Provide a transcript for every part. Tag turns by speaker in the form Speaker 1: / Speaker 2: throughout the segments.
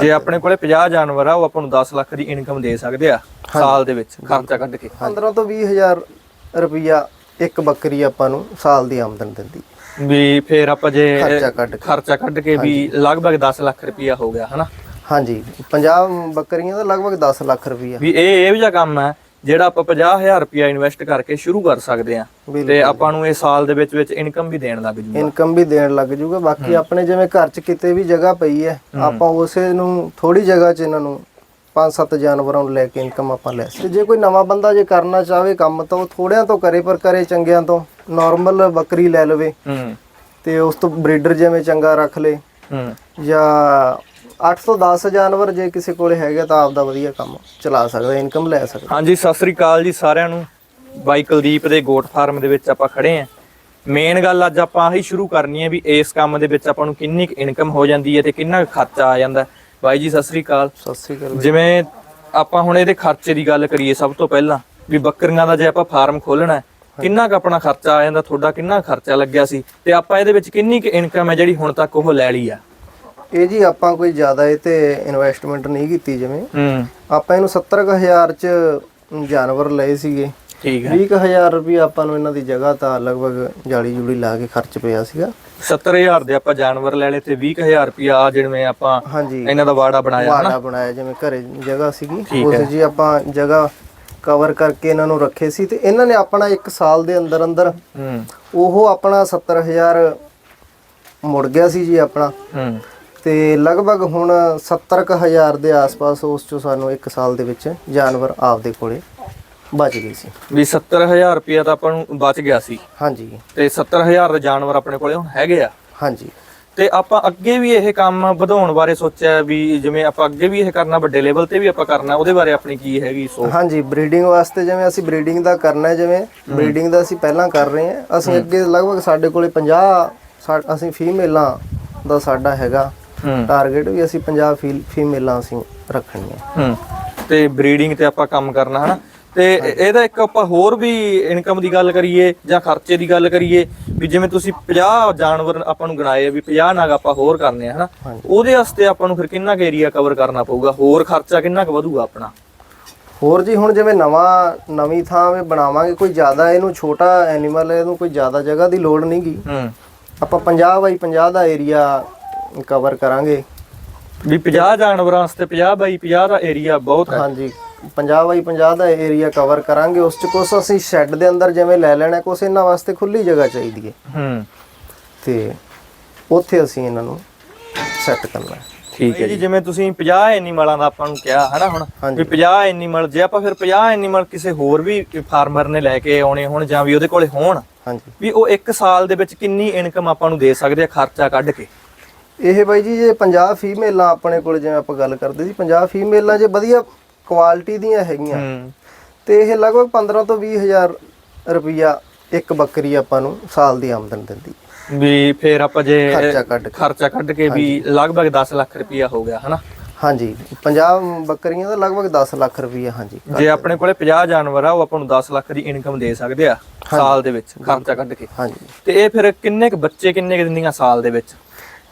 Speaker 1: ਜੇ ਆਪਣੇ ਕੋਲੇ 50 ਜਾਨਵਰ ਆ ਉਹ ਆਪਾਂ ਨੂੰ 10 ਲੱਖ ਦੀ ਇਨਕਮ ਦੇ ਸਕਦੇ ਆ ਸਾਲ ਦੇ ਵਿੱਚ ਖਰਚਾ ਕੱਢ ਕੇ।
Speaker 2: 15 ਤੋਂ 20000 ਰੁਪਈਆ ਇੱਕ ਬੱਕਰੀ ਆਪਾਂ ਨੂੰ ਸਾਲ ਦੀ ਆਮਦਨ ਦਿੰਦੀ।
Speaker 1: ਵੀ ਫੇਰ ਆਪਾਂ ਜੇ
Speaker 2: ਖਰਚਾ ਕੱਢ ਕੇ।
Speaker 1: ਖਰਚਾ ਕੱਢ ਕੇ ਵੀ ਲਗਭਗ 10 ਲੱਖ ਰੁਪਇਆ ਹੋ ਗਿਆ ਹਨਾ?
Speaker 2: ਹਾਂਜੀ। 50 ਬੱਕਰੀਆਂ ਦਾ ਲਗਭਗ 10 ਲੱਖ ਰੁਪਈਆ।
Speaker 1: ਵੀ ਇਹ ਇਹ ਜਿਹਾ ਕੰਮ ਹੈ। ਜਿਹੜਾ ਆਪਾਂ 50000 ਰੁਪਇਆ ਇਨਵੈਸਟ ਕਰਕੇ ਸ਼ੁਰੂ ਕਰ ਸਕਦੇ ਆ ਤੇ ਆਪਾਂ ਨੂੰ ਇਹ ਸਾਲ ਦੇ ਵਿੱਚ ਵਿੱਚ ਇਨਕਮ ਵੀ ਦੇਣ ਲੱਗ ਜੂਗਾ।
Speaker 2: ਇਨਕਮ ਵੀ ਦੇਣ ਲੱਗ ਜੂਗਾ। ਬਾਕੀ ਆਪਣੇ ਜਿਵੇਂ ਘਰ 'ਚ ਕਿਤੇ ਵੀ ਜਗ੍ਹਾ ਪਈ ਹੈ ਆਪਾਂ ਉਸੇ ਨੂੰ ਥੋੜੀ ਜਗ੍ਹਾ 'ਚ ਇਹਨਾਂ ਨੂੰ ਪੰਜ ਸੱਤ ਜਾਨਵਰਾਂ ਨੂੰ ਲੈ ਕੇ ਇਨਕਮ ਆਪਾਂ ਲੈ ਸਕਦੇ ਜੇ ਕੋਈ ਨਵਾਂ ਬੰਦਾ ਜੇ ਕਰਨਾ ਚਾਹਵੇ ਕੰਮ ਤਾਂ ਉਹ ਥੋੜਿਆਂ ਤੋਂ ਕਰੇ ਪਰ ਕਰੇ ਚੰਗਿਆਂ ਤੋਂ। ਨਾਰਮਲ ਬੱਕਰੀ ਲੈ ਲਵੇ ਤੇ ਉਸ ਤੋਂ ਬਰੀਡਰ ਜਿਵੇਂ ਚੰਗਾ ਰੱਖ ਲੇ ਜਾਂ 8 ਤੋਂ 10 ਜਾਨਵਰ ਜੇ ਕਿਸੇ ਕੋਲੇ ਹੈਗਾ ਤਾਂ ਆਪਦਾ ਵਧੀਆ ਕੰਮ ਚਲਾ ਸਕਦਾ ਇਨਕਮ ਲੈ ਸਕਦਾ।
Speaker 1: ਹਾਂਜੀ ਸਤਿ ਸ੍ਰੀ ਅਕਾਲ ਜੀ ਸਾਰਿਆਂ ਨੂੰ। ਬਾਈ ਕੁਲਦੀਪ ਦੇ ਗੋਟ ਫਾਰਮ ਦੇ ਵਿੱਚ ਆਪਾਂ ਖੜੇ ਆਂ ਮੇਨ ਗੱਲ ਅੱਜ ਆਪਾਂ ਆਹੀ ਸ਼ੁਰੂ ਕਰਨੀ ਹੈ ਵੀ ਇਸ ਕੰਮ ਦੇ ਵਿੱਚ ਆਪਾਂ ਨੂੰ ਕਿੰਨੀ ਇਨਕਮ ਹੋ ਜਾਂਦੀ ਹੈ ਤੇ ਕਿੰਨਾ ਕੁ ਖਰਚਾ ਆ ਜਾਂਦਾ ਹੈ। ਬਾਈ ਜੀ ਸਤਿ ਸ੍ਰੀ ਅਕਾਲ।
Speaker 2: ਸਤਿ ਸ੍ਰੀ ਅਕਾਲ
Speaker 1: ਜਿਵੇਂ ਆਪਾਂ ਹੁਣ ਇਹਦੇ ਖਰਚੇ ਦੀ ਗੱਲ ਕਰੀਏ ਸਭ ਤੋਂ ਪਹਿਲਾਂ ਵੀ ਬੱਕਰੀਆਂ ਦਾ ਜੇ ਆਪਾਂ ਫਾਰਮ ਖੋਲਣਾ ਹੈ, ਕਿੰਨਾ ਕੁ ਆਪਣਾ ਖਰਚਾ ਆ ਜਾਂਦਾ ਤੁਹਾਡਾ ਕਿੰਨਾ ਖਰਚਾ ਲੱਗਿਆ ਸੀ ਤੇ ਆਪਾਂ ਇਹਦੇ ਵਿੱਚ ਕਿੰਨੀ ਕੁ ਇਨਕਮ ਹੈ ਜਿਹੜੀ ਹੁਣ ਤੱਕ ਉਹ ਲੈ ਲਈ ਆ।
Speaker 2: ਇਹ ਜੀ ਆਪਾਂ ਕੋਈ ਜ਼ਿਆਦਾ ਇਹ ਤੇ ਇਨਵੈਸਟਮੈਂਟ ਨਹੀਂ ਕੀਤੀ ਜਿਵੇਂ।
Speaker 1: ਹੂੰ।
Speaker 2: ਆਪਾਂ ਇਹਨੂੰ 70000 ਚ ਜਾਨਵਰ ਲਏ ਸੀਗੇ।
Speaker 1: ਠੀਕ ਹੈ।
Speaker 2: 20000 ਰੁਪਏ ਆਪਾਂ ਨੂੰ ਇਹਨਾਂ ਦੀ ਜਗ੍ਹਾ ਤਾਂ ਲਗਭਗ ਜਾਲੀ ਜੂੜੀ ਲਾ ਕੇ ਖਰਚ ਪਿਆ ਸੀਗਾ।
Speaker 1: 70000 ਦੇ ਆਪਾਂ ਜਾਨਵਰ ਲੈ ਲਏ ਤੇ 20000 ਰੁਪਿਆ ਆ ਜਿਵੇਂ ਆਪਾਂ
Speaker 2: ਹਾਂਜੀ।
Speaker 1: ਇਹਨਾਂ ਦਾ ਵਾੜਾ ਬਣਾਇਆ
Speaker 2: ਵਾੜਾ ਬਣਾਇਆ ਜਿਵੇਂ ਘਰੇ ਜਗ੍ਹਾ ਸੀਗੀ।
Speaker 1: ਠੀਕ
Speaker 2: ਉਸ ਜੀ ਆਪਾਂ ਜਗ੍ਹਾ ਕਵਰ ਕਰਕੇ ਇਹਨਾਂ ਨੂੰ ਰੱਖੇ ਸੀ ਤੇ ਇਹਨਾਂ ਨੇ ਆਪਣਾ 1 ਸਾਲ ਦੇ ਅੰਦਰ ਅੰਦਰ
Speaker 1: ਹੂੰ।
Speaker 2: ਉਹ ਆਪਣਾ 70000 ਮੁੜ ਗਿਆ ਸੀ ਜੀ ਆਪਣਾ।
Speaker 1: ਹੂੰ।
Speaker 2: ਤੇ ਲਗਭਗ ਹੁਣ 70000 ਦੇ ਆਸ-ਪਾਸ ਉਸ ਚੋਂ ਸਾਨੂੰ 1 ਸਾਲ ਦੇ ਵਿੱਚ ਜਾਨਵਰ ਆਪਦੇ ਕੋਲੇ ਬਚ ਗਏ ਸੀ।
Speaker 1: ਵੀ 70000 ਰੁਪਿਆ ਤਾਂ ਆਪਾਂ ਨੂੰ ਬਚ ਗਿਆ ਸੀ।
Speaker 2: ਹਾਂਜੀ।
Speaker 1: ਤੇ 70000 ਦੇ ਜਾਨਵਰ ਆਪਣੇ ਕੋਲੇ ਹੁਣ ਹੈਗੇ ਆ।
Speaker 2: ਹਾਂਜੀ।
Speaker 1: ਤੇ ਆਪਾਂ ਅੱਗੇ ਵੀ ਇਹ ਕੰਮ ਵਧਾਉਣ ਬਾਰੇ ਸੋਚਿਆ ਵੀ ਜਿਵੇਂ ਆਪਾਂ ਅੱਗੇ ਵੀ ਇਹ ਕਰਨਾ ਵੱਡੇ ਲੈਵਲ ਤੇ ਵੀ ਆਪਾਂ ਕਰਨਾ ਉਹਦੇ ਬਾਰੇ ਆਪਣੀ ਕੀ ਹੈਗੀ ਸੋਚ?
Speaker 2: ਹਾਂਜੀ ਬਰੀਡਿੰਗ ਵਾਸਤੇ ਜਿਵੇਂ ਅਸੀਂ ਬਰੀਡਿੰਗ ਦਾ ਕਰਨਾ ਹੈ ਜਿਵੇਂ ਬਰੀਡਿੰਗ ਦਾ ਅਸੀਂ ਪਹਿਲਾਂ ਕਰ ਰਹੇ ਹਾਂ। ਅਸੀਂ ਅੱਗੇ ਲਗਭਗ ਸਾਡੇ ਕੋਲੇ 50 ਸਾ- ਅਸੀਂ ਫੀਮੇਲਾਂ ਦਾ ਸਾਡਾ ਹੈਗਾ। ਟਾਰਗੇਟ ਵੀ ਅਸੀਂ 50 ਫੀ- ਫੀਮੇਲਾਂ ਅਸੀਂ ਰੱਖਣੀਆਂ।
Speaker 1: ਹੂੰ। ਤੇ ਬਰੀਡਿੰਗ ਤੇ ਆਪਾਂ ਕੰਮ ਕਰਨਾ ਹਨਾ? ਤੇ ਇਹਦਾ ਇੱਕ ਆਪਾਂ ਹੋਰ ਵੀ ਇਨਕਮ ਦੀ ਗੱਲ ਕਰੀਏ ਜਾਂ ਖਰਚੇ ਦੀ ਗੱਲ ਕਰੀਏ ਵੀ ਜਿਵੇਂ ਤੁਸੀਂ 50 ਜਾਨਵਰ ਆਪਾਂ ਨੂੰ ਗਣਾਏ ਆ ਵੀ 50 ਨਾਗ ਆਪਾਂ ਹੋਰ ਕਰਨੇ ਆ ਹਨਾ? ਉਹਦੇ ਵਾਸਤੇ ਆਪਾਂ ਨੂੰ ਫਿਰ ਕਿੰਨਾ ਕੁ ਏਰੀਆ ਕਵਰ ਕਰਨਾ ਪਊਗਾ? ਹੋਰ ਖਰਚਾ ਕਿੰਨਾ ਕੁ ਵਧੂਗਾ ਆਪਣਾ?
Speaker 2: ਹੋਰ ਜੀ ਹੁਣ ਜਿਵੇਂ ਨਵਾਂ ਨਵੀਂ ਥਾਂ ਵੀ ਬਣਾਵਾਂਗੇ ਕੋਈ ਜ਼ਿਆਦਾ ਇਹਨੂੰ ਛੋਟਾ ਐਨੀਮਲ ਇਹਨੂੰ ਕੋਈ ਜ਼ਿਆਦਾ ਜਗ੍ਹਾ ਦੀ ਲੋੜ ਨਹੀਂਗੀ
Speaker 1: ਹੂੰ।
Speaker 2: ਆਪਾਂ 50 ਬਾਈ 50 ਦਾ ਏਰੀਆ ਕਵਰ ਕਰਾਂਗੇ।
Speaker 1: ਵੀ 50 ਜਾਨਵਰਾਂ ਵਾਸਤੇ 50 ਬਾਈ 50 ਦਾ ਏਰੀਆ ਬਹੁਤ ਹੈ।
Speaker 2: ਹਾਂਜੀ 50 ਬਾਈ 50 ਦਾ ਏਰੀਆ ਕਵਰ ਕਰਾਂਗੇ। ਉਸ ਚ ਕੁਛ ਅਸੀਂ ਸ਼ੈੱਡ ਦੇ ਅੰਦਰ ਜਿਵੇਂ ਲੈ ਲੈਣਾ ਕੁਛ ਇਹਨਾਂ ਵਾਸਤੇ ਖੁੱਲੀ ਜਗ੍ਹਾ ਚਾਹੀਦੀ ਹੈ।
Speaker 1: ਹੂੰ।
Speaker 2: ਤੇ ਉੱਥੇ ਅਸੀਂ ਇਹਨਾਂ ਨੂੰ ਸੈੱਟ ਕਰਨਾ ਹੈ।
Speaker 1: ਠੀਕ ਹੈ ਜੀ ਜਿਵੇਂ ਤੁਸੀਂ 50 ਐਨੀਮਲਾਂ ਦਾ ਆਪਾਂ ਨੂੰ ਕਿਹਾ ਹਨਾ ਹੁਣ। ਵੀ 50 ਐਨੀਮਲ ਜੇ ਆਪਾਂ ਫਿਰ 50 ਐਨੀਮਲ ਕਿਸੇ ਹੋਰ ਵੀ ਫਾਰਮਰ ਨੇ ਲੈ ਕੇ ਆਉਣੇ ਹੋਣ ਜਾਂ ਵੀ ਉਹਦੇ ਕੋਲੇ ਹੋਣ
Speaker 2: ਹਾਂਜੀ।
Speaker 1: ਵੀ ਉਹ ਇੱਕ ਸਾਲ ਦੇ ਵਿੱਚ ਕਿੰਨੀ ਇਨਕਮ ਆਪਾਂ ਨੂੰ ਦੇ ਸਕਦੇ ਆ ਖਰਚਾ ਕੱਢ ਕੇ?
Speaker 2: ਇਹ ਬਾਈ ਜੀ ਜੇ 50 ਫੀਮੇਲਾਂ ਆਪਣੇ ਕੋਲ ਜਿਵੇਂ ਆਪਾਂ ਗੱਲ ਕਰਦੇ ਸੀ 50 ਫੀਮੇਲਾਂ ਜੇ ਵਧੀਆ ਕੁਆਲਿਟੀ ਦੀਆਂ ਹੈਗੀਆਂ ਤੇ ਇਹ ਲਗਭਗ 15 ਤੋਂ 20000 ਰੁਪਈਆ ਇੱਕ ਬੱਕਰੀ ਆਪਾਂ ਨੂੰ ਸਾਲ ਦੀ ਆਮਦਨ ਦਿੰਦੀ।
Speaker 1: ਵੀ ਫਿਰ ਆਪਾਂ ਜੇ
Speaker 2: ਖਰਚਾ ਕੱਢ ਕੇ।
Speaker 1: ਖਰਚਾ ਕੱਢ ਕੇ ਵੀ ਲਗਭਗ 10 ਲੱਖ ਰੁਪਇਆ ਹੋ ਗਿਆ ਹਨਾ?
Speaker 2: ਹਾਂਜੀ 50 ਬੱਕਰੀਆਂ ਦਾ ਲਗਭਗ 10 ਲੱਖ ਰੁਪਈਆ ਹਾਂਜੀ।
Speaker 1: ਜੇ ਆਪਣੇ ਕੋਲੇ 50 ਜਾਨਵਰ ਆ ਉਹ ਆਪਾਂ ਨੂੰ 10 ਲੱਖ ਦੀ ਇਨਕਮ ਦੇ ਸਕਦੇ ਆ ਸਾਲ ਦੇ ਵਿੱਚ ਖਰਚਾ ਕੱਢ ਕੇ।
Speaker 2: ਹਾਂਜੀ।
Speaker 1: ਤੇ ਇਹ ਫਿਰ ਕਿੰਨੇ ਕੁ ਬੱਚੇ ਕਿੰਨੇ ਕੁ ਦਿੰਦੀਆਂ ਸਾਲ ਦੇ ਵਿੱਚ?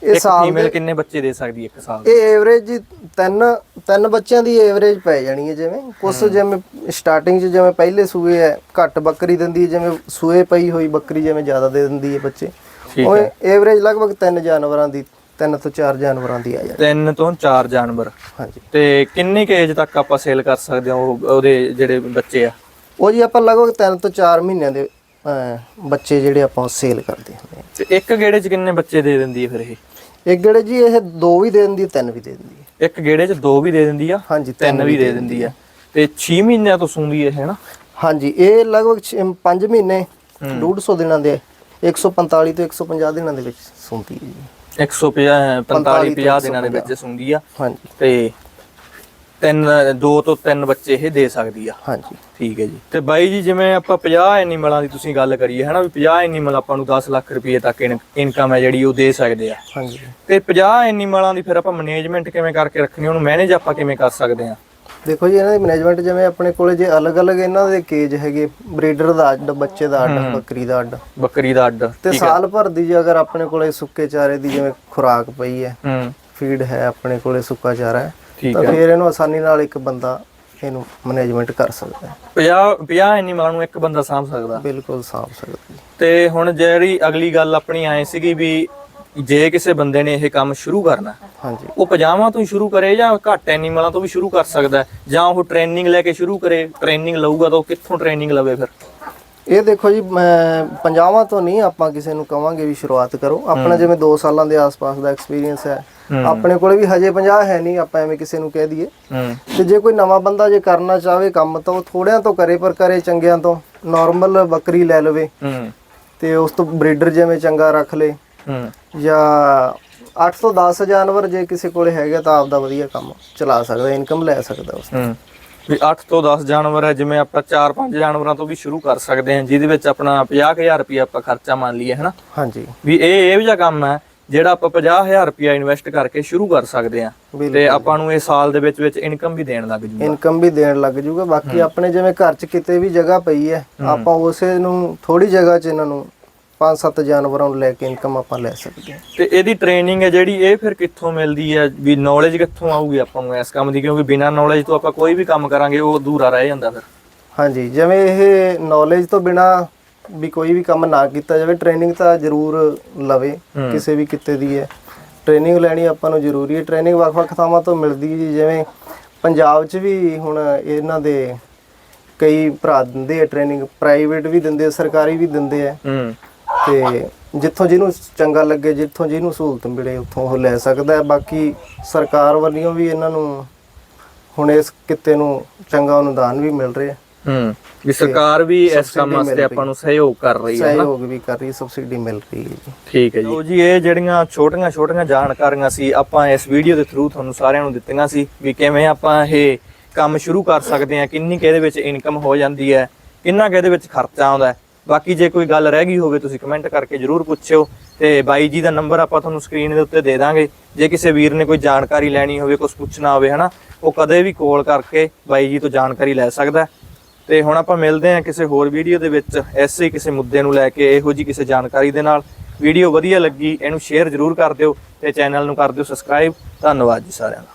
Speaker 2: ਇਹ ਸਾਲ
Speaker 1: ਫੀਮੇਲ ਕਿੰਨੇ ਬੱਚੇ ਦੇ ਸਕਦੀ ਹੈ ਇੱਕ ਸਾਲ ਦੇ?
Speaker 2: ਇਹ ਐਵਰੇਜ ਤਿੰਨ ਤਿੰਨ ਬੱਚਿਆਂ ਦੀ ਐਵਰੇਜ ਪੈ ਜਾਣੀ ਹੈ ਜਿਵੇਂ। ਕੁਛ ਜਿਵੇਂ ਸਟਾਰਟਿੰਗ 'ਚ ਜਿਵੇਂ ਪਹਿਲੇ ਸੂਏ ਹੈ ਘੱਟ ਬੱਕਰੀ ਦਿੰਦੀ ਹੈ ਜਿਵੇਂ ਸੂਏ ਪਈ ਹੋਈ ਬੱਕਰੀ ਜਿਵੇਂ ਜ਼ਿਆਦਾ ਦੇ ਦਿੰਦੀ ਹੈ ਬੱਚੇ।
Speaker 1: ਠੀਕ
Speaker 2: ਉਹ ਐਵਰੇਜ ਲਗਭਗ ਤਿੰਨ ਜਾਨਵਰਾਂ ਦੀ ਤਿੰਨ ਤੋਂ ਚਾਰ ਜਾਨਵਰਾਂ ਦੀ ਆ ਜਾਂਦੀ
Speaker 1: ਤਿੰਨ ਤੋਂ ਚਾਰ ਜਾਨਵਰ।
Speaker 2: ਹਾਂਜੀ।
Speaker 1: ਤੇ ਕਿੰਨੀ ਕੁ ਏਜ ਤੱਕ ਆਪਾਂ ਸੇਲ ਕਰ ਸਕਦੇ ਹਾਂ ਉਹ ਉਹਦੇ ਜਿਹੜੇ ਬੱਚੇ ਆ?
Speaker 2: ਉਹ ਜੀ ਆਪਾਂ ਲਗਭਗ ਤਿੰਨ ਤੋਂ ਚਾਰ ਮਹੀਨਿਆਂ ਦੇ ਅਹ, ਬੱਚੇ ਜਿਹੜੇ ਆਪਾਂ ਸੇਲ ਕਰਦੇ ਹੁੰਦੇ ਆ।
Speaker 1: ਤੇ ਇੱਕ ਗੇੜੇ 'ਚ ਕਿੰਨੇ ਬੱਚੇ ਦੇ ਦਿੰਦੀ ਹੈ ਫਿਰ ਇਹ?
Speaker 2: ਇੱਕ ਗੇੜੇ ਜੀ ਇਹ ਦੋ ਵੀ ਦੇ ਦਿੰਦੀ ਹੈ ਤਿੰਨ ਵੀ ਦੇ ਦਿੰਦੀ ਹੈ।
Speaker 1: ਇੱਕ ਗੇੜੇ 'ਚ ਦੋ ਵੀ ਦੇ ਦਿੰਦੀ ਆ
Speaker 2: ਹਾਂਜੀ
Speaker 1: ਤਿੰਨ ਵੀ ਦੇ ਦਿੰਦੀ ਆ। ਤੇ 6 ਮਹੀਨਿਆਂ ਤੋਂ ਸੂੰਦੀ ਹੈ ਹੈਨਾ
Speaker 2: ਹਾਂਜੀ ਇਹ ਲਗਭਗ 5 ਮਹੀਨੇ 150 ਦਿਨਾਂ ਦੇ 145 ਤੋਂ 150 ਦਿਨਾਂ ਦੇ ਵਿੱਚ ਸੁਣਦੀ ਹੈ ਜੀ।
Speaker 1: 150 45 50 ਦਿਨਾਂ ਦੇ ਵਿੱਚ ਸੂੰਦੀ ਆ।
Speaker 2: ਹਾਂਜੀ।
Speaker 1: ਤੇ ਤਿੰਨ ਦੋ ਤੋਂ ਤਿੰਨ ਬੱਚੇ ਇਹ ਦੇ ਸਕਦੀ ਆ।
Speaker 2: ਹਾਂਜੀ।
Speaker 1: ਠੀਕ ਹੈ ਜੀ। ਤੇ ਬਾਈ ਜੀ ਜਿਵੇਂ ਆਪਾਂ 50 ਐਨੀਮਲਾਂ ਦੀ ਤੁਸੀਂ ਗੱਲ ਕਰੀਏ ਹਨਾ ਵੀ 50 ਐਨੀਮਲ ਆਪਾਂ ਨੂੰ 10 ਲੱਖ ਰੁਪਏ ਤੱਕ ਇਨਕਮ ਹੈ ਜਿਹੜੀ ਉਹ ਦੇ ਸਕਦੇ ਆ।
Speaker 2: ਹਾਂਜੀ।
Speaker 1: ਤੇ 50 ਐਨੀਮਲਾਂ ਦੀ ਫਿਰ ਆਪਾਂ ਮੈਨੇਜਮੈਂਟ ਕਿਵੇਂ ਕਰਕੇ ਰੱਖਣੀ ਉਹਨੂੰ ਮੈਨੇਜ ਆਪਾਂ ਕਿਵੇਂ ਕਰ ਸਕਦੇ ਆ?
Speaker 2: ਦੇਖੋ ਜੀ ਇਹਨਾਂ ਦੀ ਮੈਨੇਜਮੈਂਟ ਜਿਵੇਂ ਆਪਣੇ ਕੋਲੇ ਜੇ ਅਲੱਗ-ਅਲੱਗ ਇਹਨਾਂ ਦੇ ਕੇਜ ਹੈਗੇ ਬਰੀਡਰ ਦਾ ਅੱਡ ਬੱਚੇ ਦਾ ਅੱਡ ਬੱਕਰੀ ਦਾ ਅੱਡ।
Speaker 1: ਬੱਕਰੀ ਦਾ ਅੱਡ
Speaker 2: ਤੇ ਸਾਲ ਭਰ ਦੀ ਜੇ ਅਗਰ ਆਪਣੇ ਕੋਲੇ ਸੁੱਕੇ ਚਾਰੇ ਦੀ ਜਿਵੇਂ ਖੁਰਾਕ ਪਈ ਹੈ
Speaker 1: ਹੂੰ।
Speaker 2: ਫੀਡ ਹੈ ਆਪਣੇ ਕੋਲੇ ਸੁੱਕਾ ਚਾਰਾ ਹੈ
Speaker 1: ਠੀਕ
Speaker 2: ਤਾਂ
Speaker 1: ਹੈ।
Speaker 2: ਫਿਰ ਇਹਨੂੰ ਆਸਾਨੀ ਨਾਲ ਇੱਕ ਬੰਦਾ ਇਹਨੂੰ ਮੈਨੇਜਮੈਂਟ ਕਰ ਸਕਦਾ ਹੈ।
Speaker 1: 50 50 ਐਨੀਮਲਾਂ ਨੂੰ ਇੱਕ ਬੰਦਾ ਸਾਂਭ ਸਕਦਾ।
Speaker 2: ਬਿਲਕੁਲ ਸਾਂਭ ਸਕਦਾ
Speaker 1: ਤੇ ਹੁਣ ਜਿਹੜੀ ਅਗਲੀ ਗੱਲ ਆਪਣੀ ਆਏ ਸੀਗੀ ਵੀ ਜੇ ਕਿਸੇ ਬੰਦੇ ਨੇ ਇਹ ਕੰਮ ਸ਼ੁਰੂ ਕਰਨਾ
Speaker 2: ਹਾਂਜੀ।
Speaker 1: ਉਹ 50ਵਾਂ ਤੋਂ ਹੀ ਸ਼ੁਰੂ ਕਰੇ ਜਾਂ ਘੱਟ ਐਨੀਮਲਾਂ ਤੋਂ ਵੀ ਸ਼ੁਰੂ ਕਰ ਸਕਦਾ ਹੈ? ਜਾਂ ਉਹ ਟ੍ਰੇਨਿੰਗ ਲੈ ਕੇ ਸ਼ੁਰੂ ਕਰੇ ਟ੍ਰੇਨਿੰਗ ਲਊਗਾ ਤਾਂ ਉਹ ਕਿੱਥੋਂ ਟ੍ਰੇਨਿੰਗ ਲਵੇ ਫਿਰ?
Speaker 2: ਇਹ ਦੇਖੋ ਜੀ ਮੈਂ ਪੰਜਾਬਾਂ ਤੋਂ ਨਹੀਂ ਆਪਾਂ ਕਿਸੇ ਨੂੰ ਕਵਾਂਗੇ ਵੀ ਸ਼ੁਰੂਆਤ ਕਰੋ। ਆਪਣਾ ਜਿਵੇਂ 2 ਸਾਲਾਂ ਦੇ ਆਸ-ਪਾਸ ਦਾ ਐਕਸਪੀਰੀਅੰਸ ਹੈ। ਆਪਣੇ ਕੋਲੇ ਵੀ ਹਜੇ 50 ਹੈ ਨਹੀਂ ਆਪਾਂ ਐਵੇਂ ਕਿਸੇ ਨੂੰ ਕਹਿ ਦਈਏ। ਤੇ ਜੇ ਕੋਈ ਨਵਾਂ ਬੰਦਾ ਜੇ ਕਰਨਾ ਚਾਹਵੇ ਕੰਮ ਤਾਂ ਉਹ ਥੋੜਿਆਂ ਤੋਂ ਕਰੇ ਪਰ ਕਰੇ ਚੰਗਿਆਂ ਤੋਂ। ਨਾਰਮਲ ਬੱਕਰੀ ਲੈ ਲਵੇ। ਤੇ ਉਸ ਤੋਂ ਬਰੀਡਰ ਜਿਵੇਂ ਚੰਗਾ ਰੱਖ ਲੇ। ਜਾਂ 8 ਤੋਂ 10 ਜਾਨਵਰ ਜੇ ਕਿਸੇ ਕੋਲੇ ਹੈਗਾ ਤਾਂ ਆਪਦਾ ਵਧੀਆ ਕੰਮ ਚਲਾ ਸਕਦਾ ਇਨਕਮ ਲੈ ਸਕਦਾ ਉਸ
Speaker 1: ਹੂੰ। ਵੀ 8 ਤੋਂ 10 ਜਾਨਵਰ ਹੈ ਜਿਵੇਂ ਆਪਾਂ 4-5 ਜਾਨਵਰਾਂ ਤੋਂ ਵੀ ਸ਼ੁਰੂ ਕਰ ਸਕਦੇ ਹਾਂ ਜਿਹਦੇ ਵਿੱਚ ਆਪਣਾ 50000 ਰੁਪਏ ਆਪਾਂ ਖਰਚਾ ਮੰਨ ਲਈਏ ਹਨਾ?
Speaker 2: ਹਾਂਜੀ।
Speaker 1: ਵੀ ਇਹ ਇਹੋ ਜਿਹਾ ਕੰਮ ਹੈ ਜਿਹੜਾ ਆਪਾਂ 50000 ਰੁਪਏ ਇਨਵੈਸਟ ਕਰਕੇ ਸ਼ੁਰੂ ਕਰ ਸਕਦੇ ਹਾਂ।
Speaker 2: ਬਿਲਕੁਲ।
Speaker 1: ਤੇ ਆਪਾਂ ਨੂੰ ਇਹ ਸਾਲ ਦੇ ਵਿੱਚ ਵਿੱਚ ਇਨਕਮ ਵੀ ਦੇਣ ਲੱਗ ਜੂਗਾ।
Speaker 2: ਇਨਕਮ ਵੀ ਦੇਣ ਲੱਗ ਜੂਗਾ। ਬਾਕੀ ਆਪਣੇ ਜਿਵੇਂ ਘਰ 'ਚ ਕਿਤੇ ਵੀ ਜਗ੍ਹਾ ਪਈ ਹੈ ਆਪਾਂ ਉਸੇ ਨੂੰ ਥੋੜੀ ਜਗ੍ਹਾ 'ਚ ਇਹਨਾਂ ਨੂੰ ਪੰਜ ਸੱਤ ਜਾਨਵਰਾਂ ਨੂੰ ਲੈ ਕੇ ਇਨਕਮ ਆਪਾਂ ਲੈ ਸਕਦੇ ਹਾਂ।
Speaker 1: ਤੇ ਇਹਦੀ ਟ੍ਰੇਨਿੰਗ ਹੈ ਜਿਹੜੀ ਇਹ ਫਿਰ ਕਿੱਥੋਂ ਮਿਲਦੀ ਹੈ? ਵੀ ਨੌਲੇਜ ਕਿੱਥੋਂ ਆਊਗੀ ਆਪਾਂ ਨੂੰ ਇਸ ਕੰਮ ਦੀ? ਕਿਉਂਕਿ ਬਿਨਾਂ ਨੌਲੇਜ ਤੋਂ ਆਪਾਂ ਕੋਈ ਵੀ ਕੰਮ ਕਰਾਂਗੇ ਉਹ ਅਧੂਰਾ ਰਹਿ ਜਾਂਦਾ ਫਿਰ।
Speaker 2: ਹਾਂਜੀ ਜਿਵੇਂ ਇਹ ਨੌਲੇਜ ਤੋਂ ਬਿਨਾ ਵੀ ਕੋਈ ਵੀ ਕੰਮ ਨਾ ਕੀਤਾ ਜਾਵੇ ਟ੍ਰੇਨਿੰਗ ਤਾਂ ਜ਼ਰੂਰ ਲਵੇ। ਕਿਸੇ ਵੀ ਕਿਤੇ ਦੀ ਹੈ। ਟ੍ਰੇਨਿੰਗ ਲੈਣੀ ਆਪਾਂ ਨੂੰ ਜ਼ਰੂਰੀ ਹੈ। ਟ੍ਰੇਨਿੰਗ ਵੱਖ-ਵੱਖ ਥਾਵਾਂ ਤੋਂ ਮਿਲਦੀ ਹੈ ਜੀ ਜਿਵੇਂ ਪੰਜਾਬ 'ਚ ਵੀ ਹੁਣ ਇਹਨਾਂ ਦੇ ਕਈ ਭਰਾ ਦਿੰਦੇ ਆ ਟ੍ਰੇਨਿੰਗ ਪ੍ਰਾਈਵੇਟ ਵੀ ਦਿੰਦੇ ਆ ਸਰਕਾਰੀ ਵੀ ਦਿੰਦੇ ਆ।
Speaker 1: ਹੂੰ।
Speaker 2: ਤੇ ਜਿੱਥੋਂ ਜਿਹਨੂੰ ਚੰਗਾ ਲੱਗੇ ਜਿੱਥੋਂ ਜਿਹਨੂੰ ਸਹੂਲਤ ਮਿਲੇ ਉੱਥੋਂ ਉਹ ਲੈ ਸਕਦਾ ਹੈ। ਬਾਕੀ ਸਰਕਾਰ ਵੱਲੋਂ ਵੀ ਇਹਨਾਂ ਨੂੰ ਹੁਣ ਇਸ ਕਿੱਤੇ ਨੂੰ ਚੰਗਾ ਅਨੁਦਾਨ ਵੀ ਮਿਲ ਰਿਹਾ
Speaker 1: ਹੂੰ। ਵੀ ਸਰਕਾਰ ਵੀ ਇਸ ਕੰਮ ਵਾਸਤੇ ਆਪਾਂ ਨੂੰ ਸਹਿਯੋਗ ਕਰ ਰਹੀ ਹੈ
Speaker 2: ਸਹਿਯੋਗ ਵੀ ਕਰ ਰਹੀ ਸਬਸਿਡੀ ਮਿਲ ਰਹੀ ਹੈ ਜੀ।
Speaker 1: ਠੀਕ ਹੈ ਜੀ। ਜੀ ਇਹ ਜਿਹੜੀਆਂ ਛੋਟੀਆਂ ਛੋਟੀਆਂ ਜਾਣਕਾਰੀਆਂ ਸੀ ਆਪਾਂ ਇਸ ਵੀਡੀਓ ਦੇ ਥਰੂ ਤੁਹਾਨੂੰ ਸਾਰਿਆਂ ਨੂੰ ਦਿੱਤੀਆਂ ਸੀ ਵੀ ਕਿਵੇਂ ਆਪਾਂ ਇਹ ਕੰਮ ਸ਼ੁਰੂ ਕਰ ਸਕਦੇ ਹਾਂ ਕਿੰਨੀ ਕੁ ਇਹਦੇ ਵਿੱਚ ਇਨਕਮ ਹੋ ਜਾਂਦੀ ਹੈ ਕਿੰਨਾ ਕੁ ਇਹਦੇ ਵਿੱਚ ਖਰਚਾ ਆਉਂਦਾ ਹੈ। ਬਾਕੀ ਜੇ ਕੋਈ ਗੱਲ ਰਹਿ ਗਈ ਹੋਵੇ, ਤੁਸੀਂ ਕਮੈਂਟ ਕਰਕੇ ਜਰੂਰ ਪੁੱਛਿਓ ਤੇ ਬਾਈ ਜੀ ਦਾ ਨੰਬਰ ਆਪਾਂ ਤੁਹਾਨੂੰ ਸਕਰੀਨ ਦੇ ਉੱਤੇ ਦੇ ਦਾਂਗੇ। ਜੇ ਕਿਸੇ ਵੀਰ ਨੇ ਕੋਈ ਜਾਣਕਾਰੀ ਲੈਣੀ ਹੋਵੇ ਕੁਝ ਪੁੱਛਣਾ ਹੋਵੇ, ਹਨਾ, ਉਹ ਕਦੇ ਵੀ ਕਾਲ ਕਰਕੇ ਬਾਈ ਜੀ ਤੋਂ ਜਾਣਕਾਰੀ ਲੈ ਸਕਦਾ ਹੈ। ਤੇ ਹੁਣ ਆਪਾਂ ਮਿਲਦੇ ਹਾਂ ਕਿਸੇ ਹੋਰ ਵੀਡੀਓ ਦੇ ਵਿੱਚ, ਐਸੇ ਕਿਸੇ ਮੁੱਦੇ ਨੂੰ ਲੈ ਕੇ, ਇਹੋ ਜੀ ਕਿਸੇ ਜਾਣਕਾਰੀ ਦੇ ਨਾਲ। ਵੀਡੀਓ ਵਧੀਆ ਲੱਗੀ, ਇਹਨੂੰ ਸ਼ੇਅਰ ਜ਼ਰੂਰ ਕਰ ਦਿਓ ਤੇ ਚੈਨਲ ਨੂੰ ਕਰ ਦਿਓ ਸਬਸਕ੍ਰਾਈਬ ਧੰਨਵਾਦ ਜੀ ਸਾਰਿਆਂ ਦਾ।